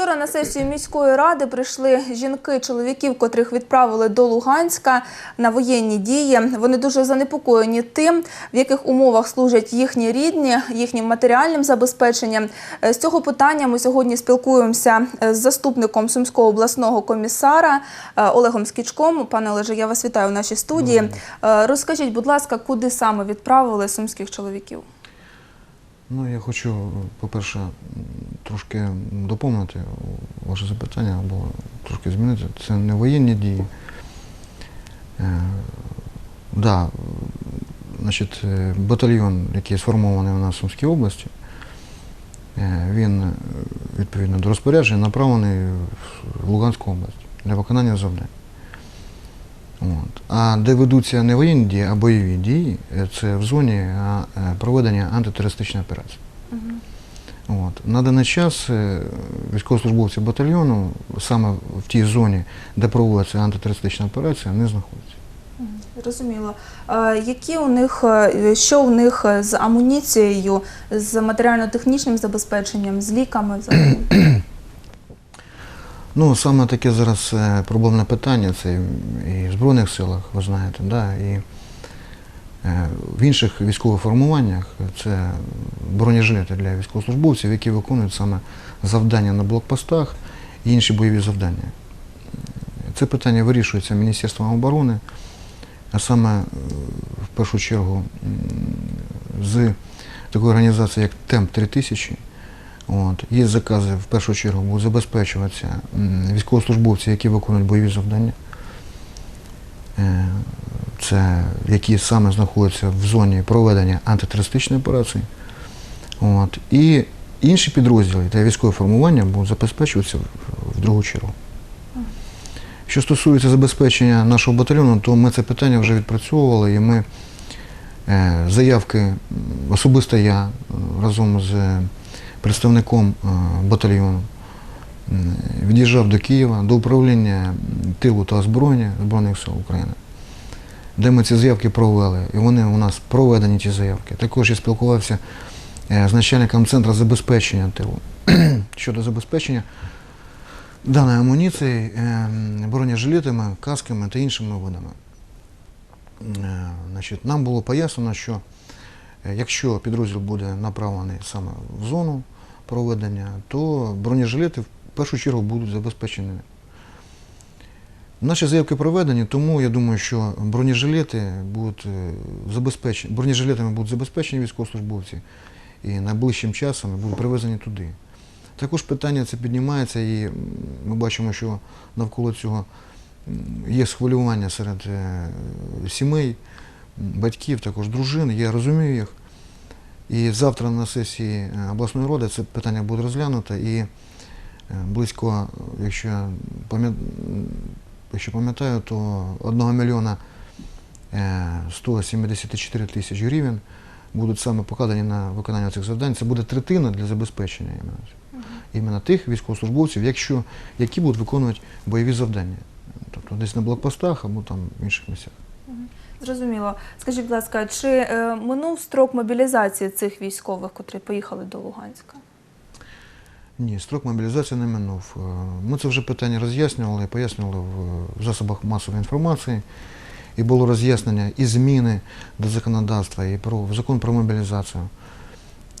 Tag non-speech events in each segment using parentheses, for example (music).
Вчора на сесію міської ради прийшли жінки чоловіків, котрих відправили до Луганська на воєнні дії. Вони дуже занепокоєні тим, в яких умовах служать їхні рідні, їхнім матеріальним забезпеченням. Е, З цього питання ми сьогодні спілкуємося е, з заступником Сумського обласного комісара е, Олегом Скічком. Пане Олеже, я вас вітаю в нашій студії. Розкажіть, будь ласка, куди саме відправили сумських чоловіків? Ну, я хочу, по-перше, трошки доповнити ваше запитання або трошки змінити. Це не воєнні дії. Е, да, значить, е, батальйон, який сформований у нас в Сумській області, е, він е, відповідно до розпорядження направлений в Луганську область для виконання завдань. От. А де ведуться не воєнні дії, а бойові дії, це в зоні проведення антитерористичної операції. От. На даний час е, військовослужбовці батальйону саме в тій зоні, де проводиться антитерористична операція, не знаходяться. Зрозуміло. А Які у них, е, що у них з амуніцією, з матеріально-технічним забезпеченням, з ліками взагалі? (clears throat) Ну, саме таке зараз е, проблемне питання, це і в Збройних силах, ви знаєте, да, і е, в інших військових формуваннях це бронежилети для військовослужбовців, які виконують саме завдання на блокпостах і інші бойові завдання. Це питання вирішується Міністерством оборони, а саме е, в першу чергу з такої організації, як ТЕМП 3000. От. Є закази, в першу чергу, будуть забезпечуватися військовослужбовці, які виконують бойові завдання. Це які саме знаходяться в зоні проведення антитерористичної операції. От. І інші підрозділи та військові формування будуть забезпечуватися в- в другу чергу. Що стосується забезпечення нашого батальйону, то ми це питання вже відпрацьовували, і ми е, заявки, особисто я е, разом з представником е, батальйону від'їжджав до Києва, до управління тилу та озброєння Збройних сил України, де ми ці заявки провели, і вони у нас проведені ті заявки. Також я спілкувався е, з начальником центру забезпечення тилу (clears throat) щодо забезпечення даної амуніції е, бронежилетами, касками та іншими видами. Е, Значить, нам було пояснено, що якщо підрозділ буде направлений саме в зону проведення, то бронежилети в першу чергу будуть забезпечені. Наші заявки проведені, тому я думаю, що бронежилети будуть е, забезпечені, бронежилетами будуть забезпечені військовослужбовці і найближчим часом будуть привезені туди. Також питання це піднімається, і ми бачимо, що навколо цього є схвилювання серед е, сімей, батьків, також дружин, я розумію їх. І завтра на сесії е, обласної ради це питання буде розглянуто і близько, якщо я пам'ят- м, якщо пам'ятаю, то 1 мільйона е, 174 тисяч гривень будуть саме покладені на виконання цих завдань. Це буде третина для забезпечення іменно, іменно тих військовослужбовців, якщо, які будуть виконувати бойові завдання. Тобто десь на блокпостах або там в інших місцях. Зрозуміло. Скажіть, будь ласка, чи е, минув строк мобілізації цих військових, котрі поїхали до Луганська? Ні, строк мобілізації не минув. Е, Ми це вже питання роз'яснювали пояснювали в засобах масової інформації. І було роз'яснення і зміни до законодавства, і про закон про мобілізацію.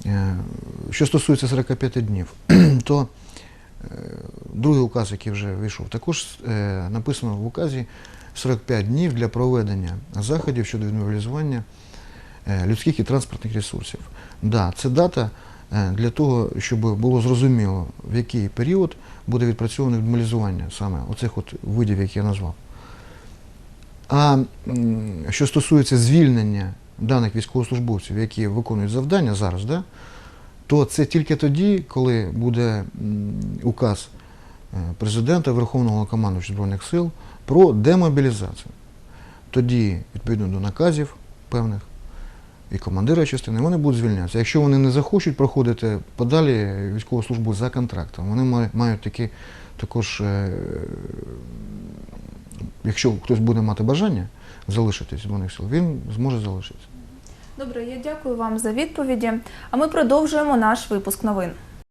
Е, Що стосується 45 днів, (clears throat) то е, другий указ, який вже вийшов, також написано в указі 45 днів для проведення заходів щодо відмобілізування людських і транспортних ресурсів. Да, це дата для того, щоб було зрозуміло, в який період буде відпрацьоване відмобілізування саме оцих от видів, які я назвав. А що стосується звільнення даних військовослужбовців, які виконують завдання зараз, да, то це тільки тоді, коли буде указ е, президента Верховного командувача Збройних сил про демобілізацію. Тоді, відповідно до наказів певних і командира частини, вони будуть звільнятися. Якщо вони не захочуть проходити подалі військову службу за контрактом, вони мають такі також, е, якщо хтось буде мати бажання залишитись Збройних сил, він зможе залишитися. Добре, я дякую вам за відповіді. А ми продовжуємо наш випуск новин.